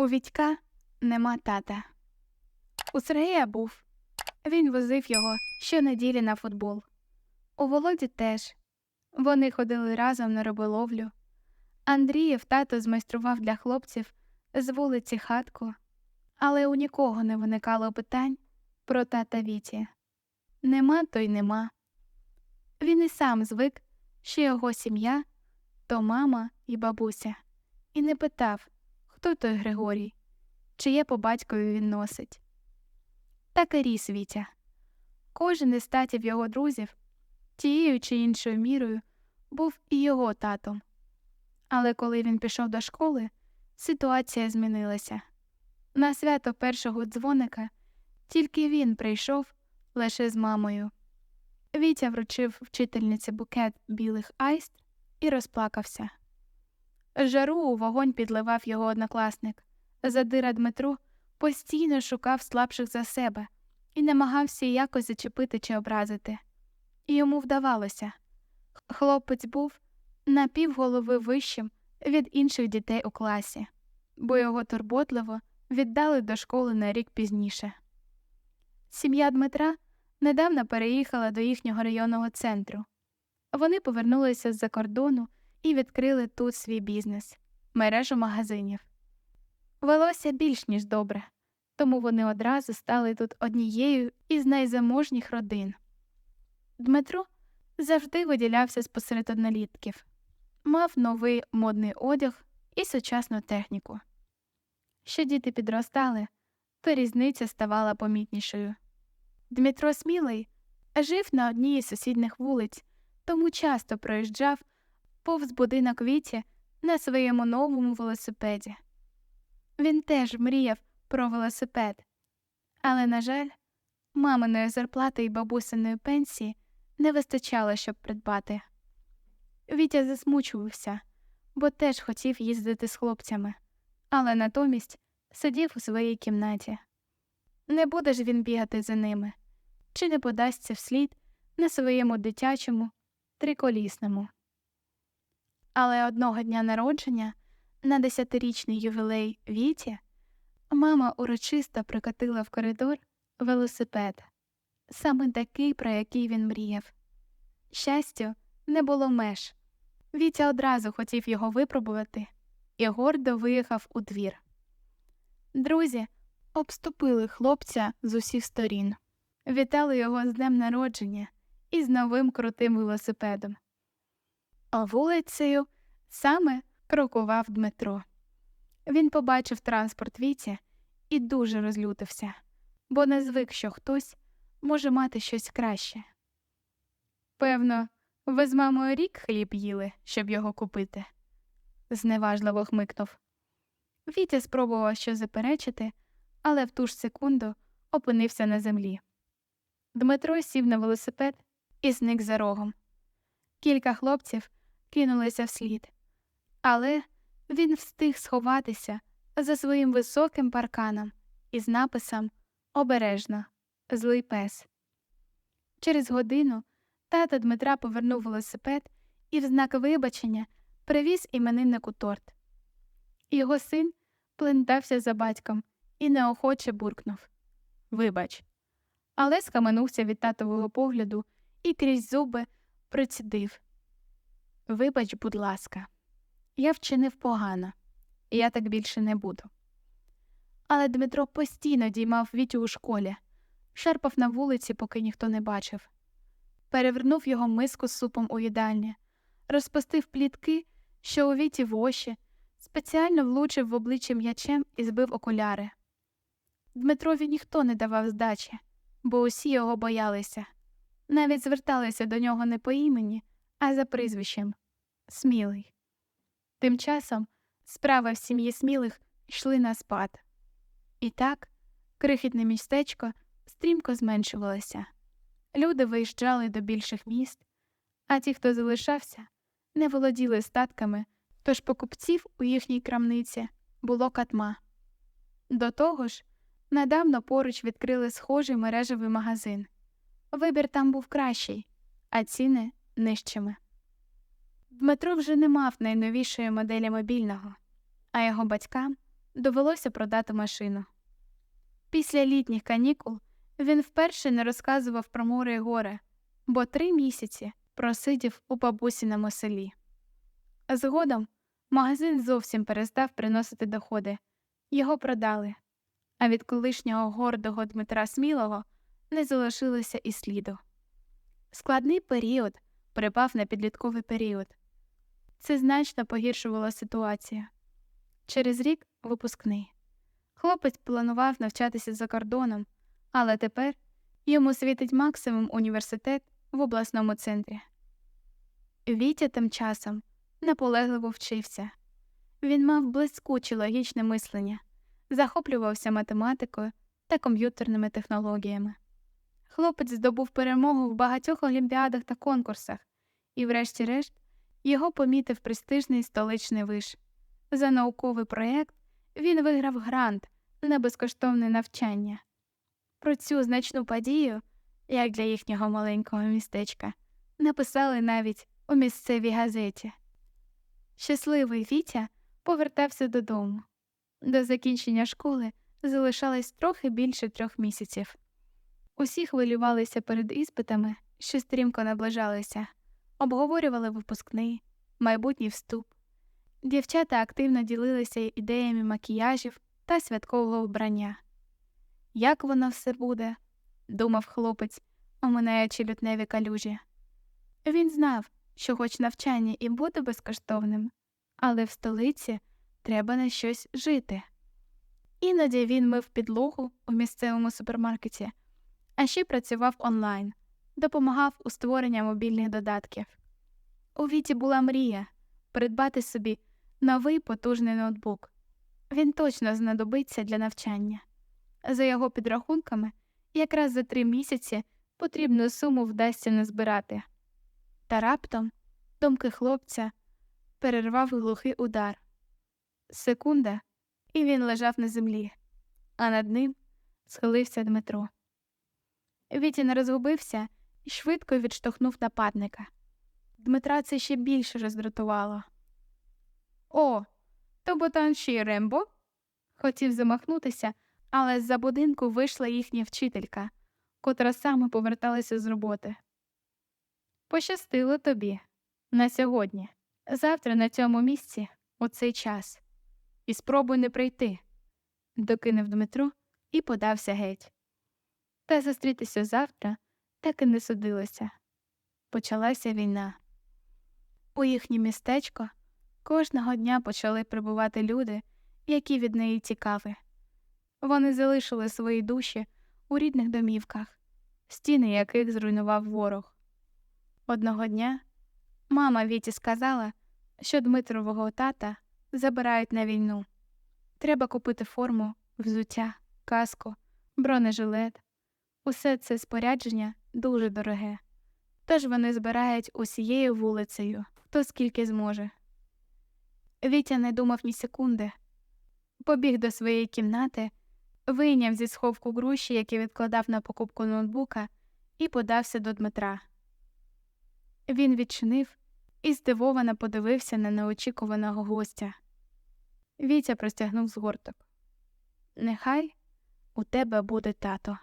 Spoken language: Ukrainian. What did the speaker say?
У Вітька нема тата. У Сергія був. Він возив його щонеділі на футбол. У Володі теж. Вони ходили разом на риболовлю. Андрієв тато змайстрував для хлопців з вулиці хатку, але у нікого не виникало питань про тата Віті. Нема то й нема. Він і сам звик, що його сім'я то мама і бабуся, і не питав, хто той Григорій, чиє по батькові він носить. Так і ріс Вітя. Кожен із татів його друзів, тією чи іншою мірою, був і його татом. Але коли він пішов до школи, ситуація змінилася. На свято першого дзвоника тільки він прийшов лише з мамою. Вітя вручив вчительниці букет білих айст і розплакався. Жару у вогонь підливав його однокласник. Задира Дмитро постійно шукав слабших за себе і намагався якось зачепити чи образити. І йому вдавалося. Хлопець був на півголови вищим від інших дітей у класі, бо його турботливо віддали до школи на рік пізніше. Сім'я Дмитра недавно переїхала до їхнього районного центру. Вони повернулися з-за кордону і відкрили тут свій бізнес мережу магазинів. Велося більш ніж добре, тому вони одразу стали тут однією із найзаможніх родин. Дмитро завжди виділявся спосеред однолітків, мав новий модний одяг і сучасну техніку. Що діти підростали, то різниця ставала помітнішою. Дмитро Смілий жив на одній із сусідних вулиць, тому часто проїжджав повз будинок Віті на своєму новому велосипеді. Він теж мріяв про велосипед, але, на жаль, маминої зарплати і бабусиної пенсії не вистачало, щоб придбати. Вітя засмучувався, бо теж хотів їздити з хлопцями, але натомість сидів у своїй кімнаті. Не буде ж він бігати за ними, чи не подасться вслід на своєму дитячому триколісному. Але одного дня народження на десятирічний ювілей Віті мама урочисто прикатила в коридор велосипед, саме такий, про який він мріяв. Щастю, не було меж. Вітя одразу хотів його випробувати і гордо виїхав у двір. Друзі обступили хлопця з усіх сторін, вітали його з днем народження і з новим крутим велосипедом. А вулицею саме крокував Дмитро. Він побачив транспорт Віті і дуже розлютився, бо не звик, що хтось може мати щось краще. Певно, ви з мамою рік хліб їли, щоб його купити, зневажливо хмикнув. Вітя спробував щось заперечити, але в ту ж секунду опинився на землі. Дмитро сів на велосипед і зник за рогом. Кілька хлопців кинулися вслід, але він встиг сховатися за своїм високим парканом із написом Обережно, злий пес. Через годину тата Дмитра повернув велосипед і в знак вибачення привіз імениннику торт. Його син плентався за батьком і неохоче буркнув Вибач. Але скаменувся від татового погляду і крізь зуби процідив Вибач, будь ласка, я вчинив погано, і я так більше не буду. Але Дмитро постійно діймав Вітю у школі, шерпав на вулиці, поки ніхто не бачив, перевернув його миску з супом у їдальні, розпустив плітки, що у віті в очі, спеціально влучив в обличчя м'ячем і збив окуляри. Дмитрові ніхто не давав здачі, бо усі його боялися, навіть зверталися до нього не по імені, а за прізвищем Смілий. Тим часом справи в сім'ї смілих йшли на спад. І так, крихітне містечко стрімко зменшувалося. Люди виїжджали до більших міст, а ті, хто залишався, не володіли статками, тож покупців у їхній крамниці було катма. До того ж, недавно поруч відкрили схожий мережевий магазин. Вибір там був кращий, а ціни нижчими. Дмитро вже не мав найновішої моделі мобільного, а його батькам довелося продати машину. Після літніх канікул він вперше не розказував про море і горе, бо три місяці просидів у бабусіному селі. Згодом магазин зовсім перестав приносити доходи, його продали, а від колишнього гордого Дмитра Смілого не залишилося і сліду. Складний період припав на підлітковий період. Це значно погіршувало ситуацію. Через рік випускний. Хлопець планував навчатися за кордоном, але тепер йому світить максимум університет в обласному центрі. Вітя тим часом наполегливо вчився. Він мав блискуче логічне мислення, захоплювався математикою та комп'ютерними технологіями. Хлопець здобув перемогу в багатьох олімпіадах та конкурсах, і, врешті-решт, його помітив престижний столичний виш. За науковий проєкт він виграв грант на безкоштовне навчання. Про цю значну подію, як для їхнього маленького містечка, написали навіть у місцевій газеті. Щасливий Вітя повертався додому. До закінчення школи залишалось трохи більше трьох місяців. Усі хвилювалися перед іспитами, що стрімко наближалися, обговорювали випускний, майбутній вступ. Дівчата активно ділилися ідеями макіяжів та святкового вбрання. Як воно все буде, думав хлопець, оминаючи лютневі калюжі. Він знав, що хоч навчання і буде безкоштовним, але в столиці треба на щось жити. Іноді він мив підлогу у місцевому супермаркеті, а ще працював онлайн, допомагав у створенні мобільних додатків. У Віті була мрія придбати собі новий потужний ноутбук. Він точно знадобиться для навчання. За його підрахунками, якраз за три місяці потрібну суму вдасться назбирати. Та раптом думки хлопця перервав глухий удар. Секунда, і він лежав на землі, а над ним схилився Дмитро. Вітя не розгубився і швидко відштовхнув нападника. Дмитра це ще більше роздратувало. О, то ботан ще й Рембо? Хотів замахнутися, але з-за будинку вийшла їхня вчителька, котра саме поверталася з роботи. Пощастило тобі на сьогодні, завтра на цьому місці, у цей час, і спробуй не прийти, докинув Дмитро і подався геть. Та зустрітися завтра так і не судилося. Почалася війна. У їхнє містечко кожного дня почали прибувати люди, які від неї цікаві. Вони залишили свої душі у рідних домівках, стіни яких зруйнував ворог. Одного дня мама Віті сказала, що Дмитрового тата забирають на війну. Треба купити форму, взуття, каску, бронежилет. Усе це спорядження дуже дороге. Тож вони збирають усією вулицею, хто скільки зможе. Вітя не думав ні секунди. Побіг до своєї кімнати, вийняв зі сховку гроші, які відкладав на покупку ноутбука, і подався до Дмитра. Він відчинив і здивовано подивився на неочікуваного гостя. Вітя простягнув згорток. Нехай у тебе буде тато.